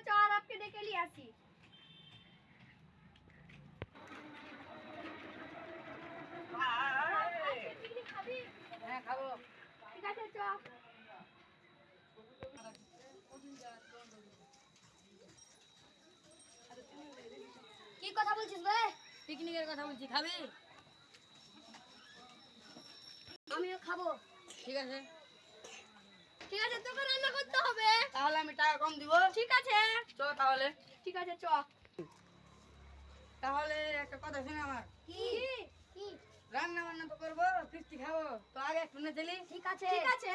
চ আর আপকে ডেকে নিয়ে আসি। হ্যাঁ খাব। ঠিক আছে চ। কি কথা বলছিস বে? পিকনিকের কথা বলছি খাবি? আমিও খাব। ঠিক আছে ঠিক আছে তোকে রান্না করতে হবে তাহলে আমি টাকা কম দিব? ঠিক আছে। চল তাহলে। ঠিক আছে চ। তাহলে একটা কথা শুনে আমার। কি? কি? রান্না বান্না তো করব ফিস্টি খাব। তো আগে শুনে চলি ঠিক আছে। ঠিক আছে?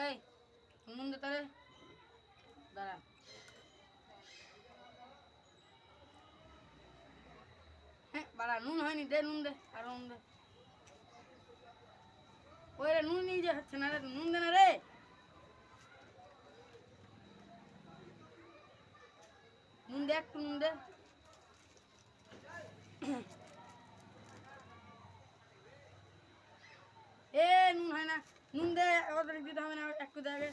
এই তাহলে। দাঁড়া। হ্যাঁ বাড়া, নুন হয়নি, দে নুন দে, আর নুন দে। ওই রে, নুন নিয়ে যে হচ্ছে না রে, নুন দে না রে। নুন দে, একটু নুন দে। এ, নুন হয় না। নুন দে ওদের দিতে হবে না একটু দে আগে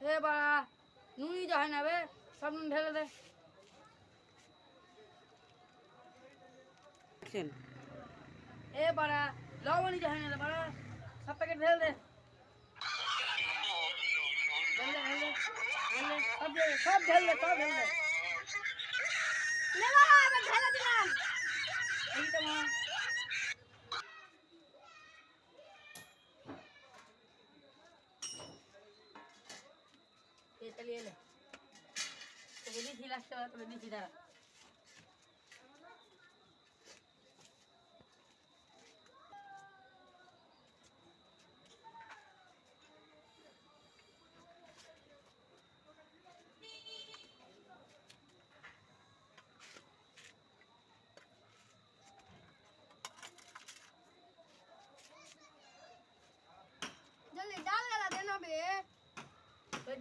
হে বাড়া নুনই যা হয় না বে সব নুন ঢেলে দে। এ বাড়া লবণই যা হয় না রে বাড়া সব প্যাকেট ঢেলে দে। সব ঢেলে সব ঢেলে সব দিলাম। এই তো মা। চলিয়ে এলে। তোকে দিছি লাগতে পারে তোকে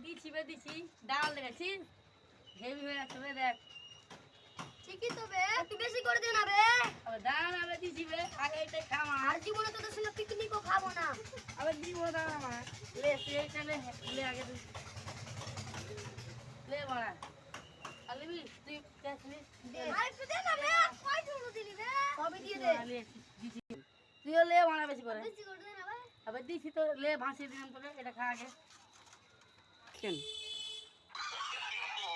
দিছি বে দিছি। ডাল দেখেছি হেভি হয়ে যাচ্ছে বে দেখ। ঠিকই তো বে একটু বেশি করে দেন হবে আবার ডাল আবার দিছি বে। আগে এটাই খাওয়া আর জীবনে তোদের সঙ্গে পিকনিকও খাব না। আবার দিব দাঁড়া আমার। লে তুই লে লে আগে তুই লে বড়া। আলিবি তুই দেখলি আর একটু দে না বে কয় টুকরো দিলি বে? সবই দিয়ে দে? দিছি তুইও লে বড়া বেশি করে। বেশি করে দে না ভাই আবার দিছি তো লে ভাসিয়ে দিলাম তোকে এটা খা আগে। কেন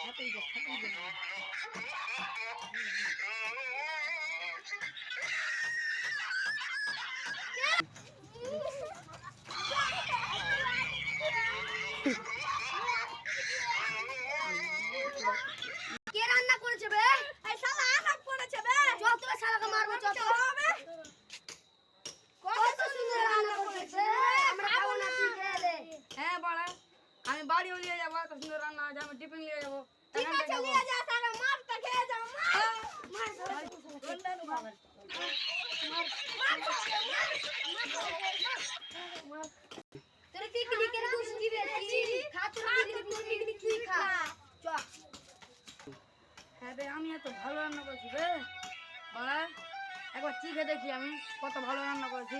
হাতেই দে হাতেই দে কে রান্না করেছে বে এই শালা আনাপ করেছে বে চল তোকে শালাকে মারবো চল চল হবে কত সুন্দর রান্না করেছে আমরা খাব না তুই খেয়ে দে হ্যাঁ বড়া আমি বাড়িও নিয়ে যাব এত সুন্দর রান্না আছে আমি টিফিন নিয়ে যাব ঠিক এখান আছে থেকে নিয়ে যা শালা মারটা খেয়ে যাও মার মার খাব। তোর পিকনিকের গুষ্টি বেশি খা তোর পিকনিক পিকনিক তুই খা চ হ্যাঁ রে আমি এত ভালো রান্না করেছি রে বড়া একবার চিখে দেখি আমি কত ভালো রান্না করেছি।